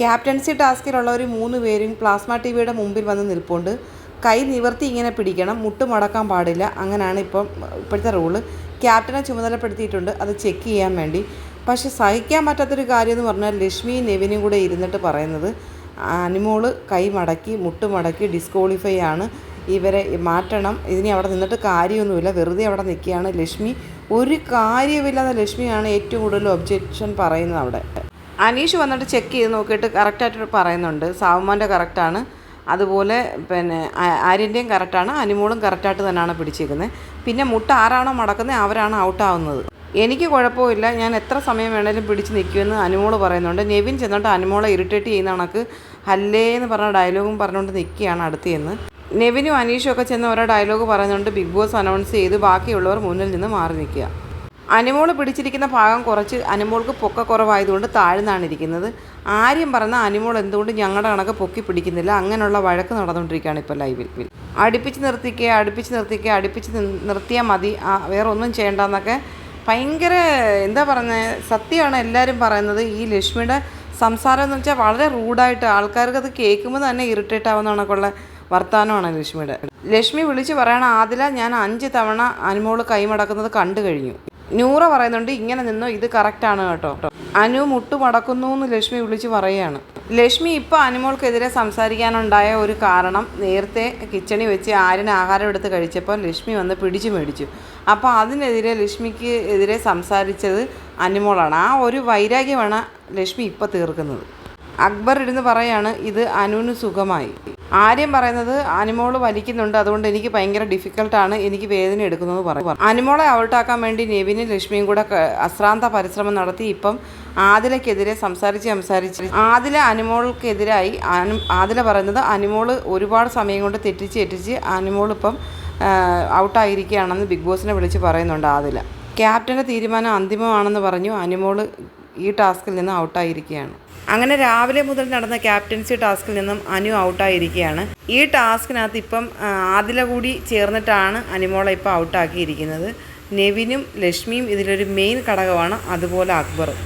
Captaincy ടാസ്കിലുള്ള ഒരു മൂന്ന് പേരും പ്ലാസ്മ ടി വിയുടെ മുമ്പിൽ വന്ന് നിൽപ്പുണ്ട്. കൈ നിവർത്തി ഇങ്ങനെ പിടിക്കണം മുട്ട് മടക്കാൻ പാടില്ല. അങ്ങനെയാണ് ഇപ്പം ഇപ്പോഴത്തെ റൂൾ. ക്യാപ്റ്റനെ ചുമതലപ്പെടുത്തിയിട്ടുണ്ട് അത് ചെക്ക് ചെയ്യാൻ വേണ്ടി. പക്ഷെ സഹിക്കാൻ പറ്റാത്തൊരു കാര്യം എന്ന് പറഞ്ഞാൽ ലക്ഷ്മി നെവിനും കൂടെ ഇരുന്നിട്ട് പറയുന്നത് അനിമോൾ കൈ മടക്കി മുട്ട് മടക്കി ഡിസ്ക്വാളിഫൈ ആണ്. ഇവരെ മാറ്റണം. ഇതിനി അവിടെ നിന്നിട്ട് കാര്യമൊന്നുമില്ല. വെറുതെ അവിടെ നിൽക്കുകയാണ് ലക്ഷ്മി. ഒരു കാര്യമില്ലാതെ ലക്ഷ്മിയാണ് ഏറ്റവും കൂടുതൽ ഒബ്ജെക്ഷൻ പറയുന്നത് അവിടെ. അനീഷ് വന്നിട്ട് ചെക്ക് ചെയ്ത് നോക്കിയിട്ട് കറക്റ്റായിട്ട് പറയുന്നുണ്ട്. സാവുമാന്റെ കറക്റ്റാണ് അതുപോലെ പിന്നെ ആര്യന്റെയും കറക്റ്റാണ് അനിമോളും കറക്റ്റായിട്ട് തന്നെയാണ് പിടിച്ചിരിക്കുന്നത് പിന്നെ മുട്ട ആരാണോ മടക്കുന്നത് അവരാണ് ഔട്ടാവുന്നത് എനിക്ക് കുഴപ്പമില്ല. ഞാൻ എത്ര സമയം വേണേലും പിടിച്ച് നിൽക്കുമെന്ന് അനുമോൾ പറയുന്നുണ്ട്. നെവിൻ ചെന്നിട്ട് അനുമോളെ ഇറിറ്റേറ്റ് ചെയ്യുന്ന കണക്ക് ഹല്ലേ എന്ന് പറഞ്ഞ ഡയലോഗും പറഞ്ഞുകൊണ്ട് നിൽക്കുകയാണ് അടുത്ത് ചെന്ന് നെവിനും അനീഷും ഒക്കെ ചെന്ന് ഓരോ ഡയലോഗ് പറയുന്നുണ്ട്. ബിഗ് ബോസ് അനൗൺസ് ചെയ്ത് ബാക്കിയുള്ളവർ മുന്നിൽ നിന്ന് മാറി നിൽക്കുക. അനിമോൾ പിടിച്ചിരിക്കുന്ന ഭാഗം കുറച്ച് അനിമോൾക്ക് പൊക്ക കുറവായതുകൊണ്ട് താഴ്ന്നാണ് ഇരിക്കുന്നത്. ആര്യം പറഞ്ഞ അനിമോൾ എന്തുകൊണ്ട് ഞങ്ങളുടെ കണക്ക് പൊക്കി പിടിക്കുന്നില്ല? അങ്ങനെയുള്ള വഴക്ക് നടന്നുകൊണ്ടിരിക്കുകയാണ് ഇപ്പോൾ ലൈവിൽ അടുപ്പിച്ച് നിർത്തിക്കുക അടുപ്പിച്ച് നിർത്തിക്കുക അടുപ്പിച്ച് നിർത്തിയാൽ മതി. വേറെ ഒന്നും ചെയ്യേണ്ടെന്നൊക്കെ ഭയങ്കര എന്താ പറയുന്നത് സത്യമാണ് എല്ലാവരും പറയുന്നത്. ഈ ലക്ഷ്മിയുടെ സംസാരം എന്ന് വെച്ചാൽ വളരെ റൂഡായിട്ട് ആൾക്കാർക്ക് അത് കേൾക്കുമ്പോൾ തന്നെ ഇറിറ്റേറ്റ് ആവുന്ന കണക്കുള്ള വർത്തമാനമാണ് ലക്ഷ്മിയുടെ. ലക്ഷ്മി വിളിച്ച് പറയണ ആദില ഞാൻ അഞ്ച് തവണ അനുമോൾ കൈമടക്കുന്നത് കണ്ടു കഴിഞ്ഞു. നൂറ പറയുന്നുണ്ട് ഇങ്ങനെ നിന്നോ ഇത് കറക്റ്റാണ് കേട്ടോ. അനു മുട്ടു മടക്കുന്നു എന്ന് ലക്ഷ്മി വിളിച്ച് പറയുകയാണ്. ലക്ഷ്മി ഇപ്പോൾ അനുമോൾക്കെതിരെ സംസാരിക്കാനുണ്ടായ ഒരു കാരണം നേരത്തെ കിച്ചണി വെച്ച് ആര്യന് ആഹാരം എടുത്ത് കഴിച്ചപ്പോൾ ലക്ഷ്മി വന്ന് പിടിച്ചു മേടിച്ചു. അപ്പോൾ അതിനെതിരെ ലക്ഷ്മിക്ക് എതിരെ സംസാരിച്ചത് അനുമോളാണ്. ആ ഒരു വൈരാഗ്യമാണ് ലക്ഷ്മി ഇപ്പോൾ തീർക്കുന്നത്. അക്ബർ ഇരുന്ന് പറയാണ് ഇത് അനുവിന് സുഖമായി. ആര്യം പറയുന്നത് അനിമോൾ വലിക്കുന്നുണ്ട്. അതുകൊണ്ട് എനിക്ക് ഭയങ്കര ഡിഫിക്കൽട്ടാണ് എനിക്ക് വേദന എടുക്കുന്നത് പറയും അനിമോളെ ഔട്ടാക്കാൻ വേണ്ടി നെവിനും ലക്ഷ്മിയും കൂടെ അശ്രാന്ത പരിശ്രമം നടത്തി ഇപ്പം ആദിലക്കെതിരെ സംസാരിച്ച് സംസാരിച്ച് ആദില അനിമോൾക്കെതിരായി അനു ആദില പറയുന്നത് അനിമോൾ ഒരുപാട് സമയം കൊണ്ട് തെറ്റിച്ച് തെറ്റിച്ച് അനിമോൾ ഇപ്പം ഔട്ടായിരിക്കുകയാണെന്ന് ബിഗ് ബോസിനെ വിളിച്ച് പറയുന്നുണ്ട് ആദില. ക്യാപ്റ്റന്റെ തീരുമാനം അന്തിമമാണെന്ന് പറഞ്ഞു. അനിമോൾ ഈ ടാസ്കിൽ നിന്ന് ഔട്ടായിരിക്കുകയാണ്. അങ്ങനെ രാവിലെ മുതൽ നടന്ന ക്യാപ്റ്റൻസി ടാസ്കിൽ നിന്നും അനു ഔട്ടായിരിക്കുകയാണ്. ഈ ടാസ്കിനകത്ത് ഇപ്പം ആദില കൂടി ചേർന്നിട്ടാണ് അനുമോളെ ഇപ്പോൾ ഔട്ടാക്കിയിരിക്കുന്നത്. നെവിനും ലക്ഷ്മിയും ഇതിലൊരു മെയിൻ ഘടകമാണ് അതുപോലെ അക്ബറും.